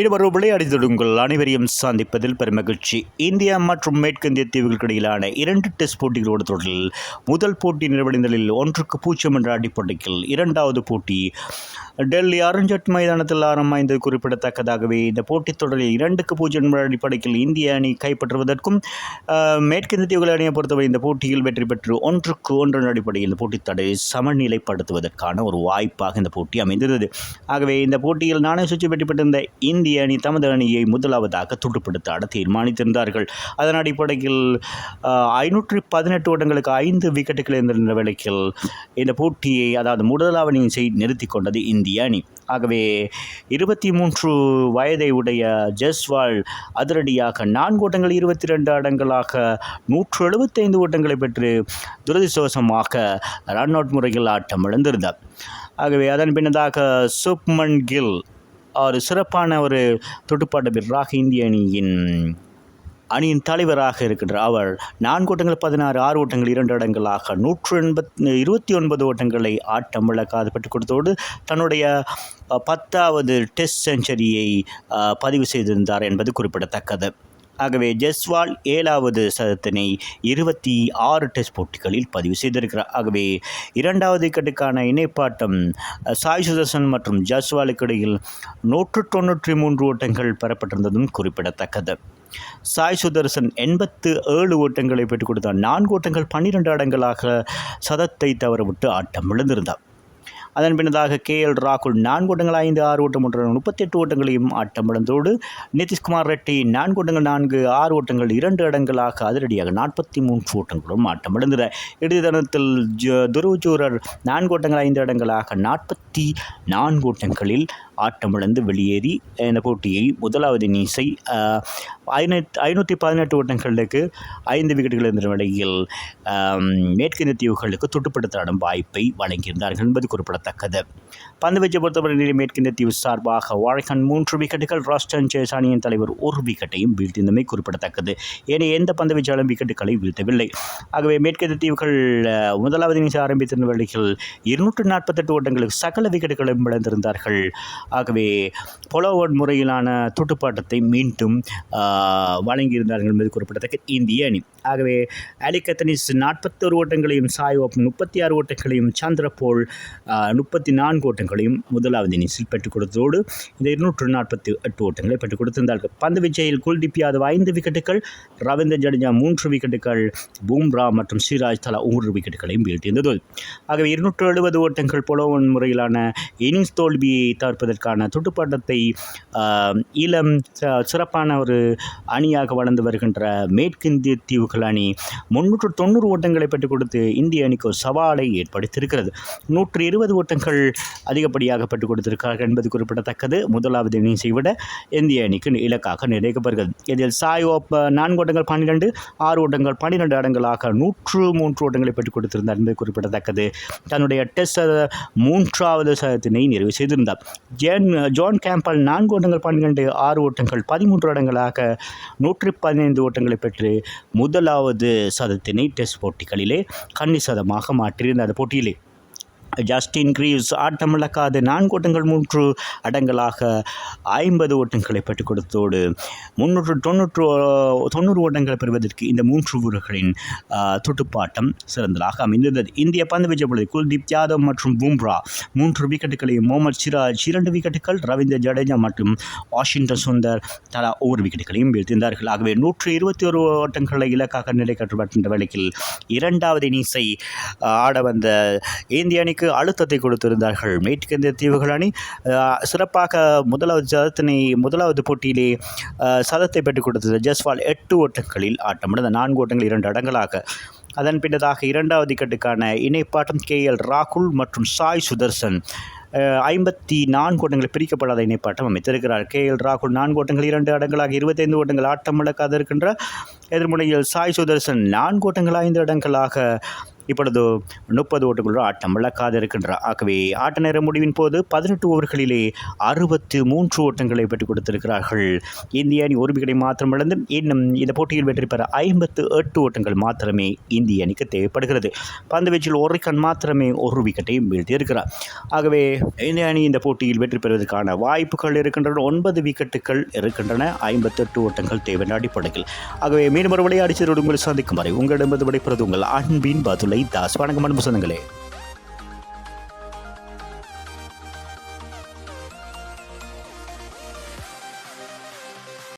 இருவரும் விளையாடி அனைவரையும் சந்திப்பதில் பெருமகிழ்ச்சி. இந்தியா மற்றும் மேற்கிந்திய தீவுகளுக்கு இடையிலான இரண்டு டெஸ்ட் போட்டிகளோடு தொடரில் முதல் போட்டி நிறைவடைந்ததில் ஒன்றுக்கு பூஜ்ஜியம் என்ற அடிப்படையில் இரண்டாவது போட்டி டெல்லி அருஞ்சட் மைதானத்தில் ஆரம்பமாய்ந்தது குறிப்பிடத்தக்கதாகவே. இந்த போட்டித் தொடரில் இரண்டுக்கு பூஜ்ஜியம் என்ற அடிப்படையில் இந்திய அணி கைப்பற்றுவதற்கும் மேற்கிந்திய தீவுகள் அணியை பொறுத்தவரை இந்த போட்டியில் வெற்றி பெற்று ஒன்றுக்கு ஒன்று என்ற அடிப்படையில் இந்த போட்டித் தடை சமநிலைப்படுத்துவதற்கான ஒரு வாய்ப்பாக இந்த போட்டி அமைந்திருந்தது. ஆகவே இந்த போட்டியில் நாணய சுற்றி வெற்றி பெற்றிருந்த இந்திய இந்திய அணி தமது அணியை முதலாவதாக துடுப்படுத்த ஆட தீர்மானித்திருந்தார்கள். அதன் அடிப்படையில் ஐநூற்றி பதினெட்டு ஓட்டங்களுக்கு ஐந்து விக்கெட்டுகள் இருந்த வேளைக்கில் இந்த போட்டியை அதாவது முதலாவது இன்னிங்ஸை நிறுத்தி கொண்டது இந்திய அணி. ஆகவே இருபத்தி மூன்று வயதை உடைய ஜெஸ்வால் அதிரடியாக நான்கு ஓட்டங்கள் இருபத்தி ரெண்டு அடங்களாக நூற்று எழுபத்தைந்து ஓட்டங்களை பெற்று துரதிர்சோசமாக ரன் அவுட் முறையில் ஆட்டம் இழந்திருந்தார் ஆகவே அதன் பின்னதாக சுப்மன் கில் ஒரு சிறப்பான ஒரு துடுப்பாட்ட வீரராக இந்திய அணியின் அணியின் தலைவராக இருக்கின்ற அவர் நான்கு ஓட்டங்கள் பதினாறு ஆறு ஓட்டங்கள் இரண்டு இடங்களாக நூற்று எண்பத் இருபத்தி ஒன்பது ஓட்டங்களை ஆட்டம் விளக்காது பெற்றுக் கொடுத்தோடு தன்னுடைய பத்தாவது டெஸ்ட் செஞ்சுரியை பதிவு செய்திருந்தார் என்பது குறிப்பிடத்தக்கது. ஆகவே ஜெஸ்வால் ஏழாவது சதத்தினை இருபத்தி ஆறு டெஸ்ட் போட்டிகளில் பதிவு செய்திருக்கிறார். ஆகவே இரண்டாவது விக்கெட்டுக்கான இணைப்பாட்டம் சாய் சுதர்சன் மற்றும் ஜெஸ்வாலுக்கு இடையில் நூற்று தொண்ணூற்றி மூன்று ஓட்டங்கள் பெறப்பட்டிருந்ததும் குறிப்பிடத்தக்கது. சாய் சுதர்சன் எண்பத்து ஏழு ஓட்டங்களை பெற்றுக் கொடுத்தார் நான்கு ஓட்டங்கள் பன்னிரெண்டு ஆடங்களாக சதத்தை தவறவிட்டு ஆட்டம் விழுந்திருந்தார் அதன் பின்னதாக கே எல் ராகுல் நான்கு ஓட்டங்கள் ஐந்து ஆறு ஓட்டம் ஒன்று முப்பத்தெட்டு ஓட்டங்களையும் ஆட்டம் இழந்தோடு நிதிஷ்குமார் ரெட்டி நான்கு ஓட்டங்கள் நான்கு ஆறு ஓட்டங்கள் இரண்டு இடங்களாக அதிரடியாக நாற்பத்தி மூன்று ஓட்டங்களும் ஆட்டம் இழந்தது இறுதி தனத்தில் ஜ துருவஜூரர் நான்கு ஓட்டங்கள் ஐந்து இடங்களாக நாற்பத்தி நான்கு ஓட்டங்களில் ஆட்டமிழந்து வெளியேறி இந்த போட்டியை முதலாவது இன்னிங்ஸை ஐநூற்றி ஐநூற்றி பதினெட்டு ஓட்டங்களுக்கு ஐந்து விக்கெட்டுகள் இருந்த நிலையில் மேற்கிந்திய தீவுகளுக்கு துட்டுப்படுத்தாடும் வாய்ப்பை வழங்கியிருந்தார்கள் என்பது குறிப்பிடத்தக்கது. பந்துவீச்சை பொறுத்தவரை மேற்கிந்திய தீவு சார்பாக வாழைக்கன் மூன்று விக்கெட்டுகள் ராஸ்டன் சேஸ் அணியின் தலைவர் ஒரு விக்கெட்டையும் வீழ்த்தியிருந்தமை குறிப்பிடத்தக்கது. ஏனைய எந்த பந்துவீச்சாலும் விக்கெட்டுகளை வீழ்த்தவில்லை. ஆகவே மேற்கிந்திய தீவுகள் முதலாவது இன்னிங்ஸ் ஆரம்பித்திருந்த வேளையில் இருநூற்று நாற்பத்தெட்டு ஓட்டங்களுக்கு சகல விக்கெட்டுகளும் விளைந்திருந்தார்கள் ஆகவே பொலோவர்ட் முறையிலான துட்டுப்பாட்டத்தை மீண்டும் வழங்கியிருந்தார்கள் என்பது குறிப்பிடத்தக்க இந்திய அணி. ஆகவே அலிகத்தனிஸ் நாற்பத்தோரு ஓட்டங்களையும் சாய் ஓப் முப்பத்தி ஆறு ஓட்டங்களையும் சாந்திரபோல் முப்பத்தி நான்கு ஓட்டங்களையும் முதலாவது இன்னிங்ஸில் பெற்றுக் கொடுத்ததோடு இந்த இருநூற்று நாற்பத்தி எட்டு ஓட்டங்களை பெற்றுக் கொடுத்திருந்தார்கள். பந்து விஜயில் குல்தீப் யாதவ் ஐந்து விக்கெட்டுகள் ரவீந்திர ஜடேஜா மூன்று விக்கெட்டுகள் பூம்ரா மற்றும் ஸ்ரீராஜ் தலா மூன்று விக்கெட்டுகளையும் வீழ்த்தியிருந்தது. ஆகவே இருநூற்று எழுபது ஓட்டங்கள் பொலோவன் முறையிலான இன்னிங்ஸ் தோல்வியை அதற்கான துடுப்பாட்டத்தை இளம் சிறப்பான ஒரு அணியாக வளர்ந்து வருகின்ற மேற்கிந்திய தீவுகள் அணி முன்னூற்று தொண்ணூறு ஓட்டங்களை பெற்றுக் கொடுத்து இந்திய அணிக்கு ஒரு சவாலை ஏற்படுத்தியிருக்கிறது. நூற்று இருபது ஓட்டங்கள் அதிகப்படியாக பெற்றுக் கொடுத்திருக்கிறார்கள் என்பது குறிப்பிடத்தக்கது. முதலாவது இன்னிங்ஸை விட இந்திய அணிக்கு இலக்காக நிர்ணயிக்கப்படுகிறது. இதில் சாய் ஓப் நான்கு ஓட்டங்கள் பன்னிரெண்டு ஆறு ஓட்டங்கள் பன்னிரெண்டு இடங்களாக நூற்று மூன்று ஓட்டங்களை பெற்றுக் கொடுத்திருந்தார் என்பது குறிப்பிடத்தக்கது. தன்னுடைய டெஸ்ட் மூன்றாவது சதத்தினை நிறைவு செய்திருந்தார். ஜேன் ஜான் கேம்பல் நான்கு ஓட்டங்கள் பன்னிரெண்டு ஆறு ஓட்டங்கள் பதிமூன்று இடங்களாக நூற்றி பதினைந்து ஓட்டங்களை பெற்று முதலாவது சதத்தினை டெஸ்ட் போட்டிகளிலே கன்னி சதமாக மாற்றியிருந்த அந்த போட்டியிலே. ஜஸ்டின் கிரீவ்ஸ் ஆட்டமிழக்காத நான்கு ஓட்டங்கள் மூன்று அடங்கலாக ஐம்பது ஓட்டங்களை பெற்றுக் கொடுத்தோடு முன்னூற்று தொண்ணூற்று தொண்ணூறு ஓட்டங்களை பெறுவதற்கு இந்த மூன்று வீரர்களின் துட்டுப்பாட்டம் துடுப்பாட்டம் சிறந்ததாக அமைந்திருந்தது. இந்திய பந்து வீச்சு குல்தீப் யாதவ் மற்றும் பும்ரா மூன்று விக்கெட்டுகளையும் முகமது சிராஜ் இரண்டு விக்கெட்டுகள் ரவீந்திர ஜடேஜா மற்றும் வாஷிங்டன் சுந்தர் தலா ஒவ்வொரு விக்கெட்டுகளையும் வீழ்த்திருந்தார்கள் ஆகவே நூற்று இருபத்தி ஒரு ஓட்டங்களை இலக்காக நிலைக்கட்டுப்பட்ட வேளையில் இரண்டாவது இன்னிங்ஸை ஆட வந்த இந்திய அணிக்கு அழுத்தத்தை கொடுத்திருந்தார்கள். மேற்கிந்திய தீவுகள் அணி சிறப்பாக முதலாவது சதத்தினை முதலாவது போட்டியிலே சதத்தை பெற்றுக் கொடுத்தது ஜஸ்வால் எட்டு ஓட்டங்களில் ஆட்டமிழந்த நான்கு ஓட்டங்கள் இரண்டு அடங்கலாக அதன் பின்னதாக இரண்டாவது கட்டுக்கான இணைப்பாட்டம் கே. எல். ராகுல் மற்றும் சாய் சுதர்சன். ஐம்பத்தி நான்கு ஓட்டங்கள் பிரிக்கப்படாத இணைப்பாட்டம் அமைத்திருக்கிறார். கே. எல். ராகுல் நான்கு ஓட்டங்கள் இரண்டு அடங்களாக இருபத்தைந்து ஓட்டங்கள் ஆட்டம் இழக்காது இருக்கின்ற எதிர்முனையில் சாய் சுதர்சன் நான்கு ஓட்டங்கள் ஐந்து இடங்களாக இப்பொழுது முப்பது ஓட்டுகளோடு ஆட்டம் விளக்காது இருக்கின்றார் ஆகவே ஆட்ட நேர முடிவின் போது பதினெட்டு ஓவர்களிலே அறுபத்து மூன்று ஓட்டங்களை பெற்றுக் கொடுத்திருக்கிறார்கள். இந்திய அணி ஒரு விக்கெட்டை மாத்திரம் இழந்து இன்னும் இந்த போட்டியில் வெற்றி பெற ஐம்பத்து எட்டு ஓட்டங்கள் மாத்திரமே இந்திய அணிக்கு தேவைப்படுகிறது. பந்து வீச்சில் ஒரு கண் மாத்திரமே ஒரு விக்கெட்டையும் வீழ்த்தியிருக்கிறார். ஆகவே இந்திய அணி இந்த போட்டியில் வெற்றி பெறுவதற்கான வாய்ப்புகள் இருக்கின்றன. ஒன்பது விக்கெட்டுகள் இருக்கின்றன. ஐம்பத்தெட்டு ஓட்டங்கள் தேவையான அடிப்படையில். ஆகவே மீண்டும் ஒரு விளையாடி உங்களை சந்திக்கும் வரை உங்களிடம் விடைபெறுவது உங்கள் அன்பின் பதுலை தாஸ். வணக்கம் அன்பு சொந்தங்களே.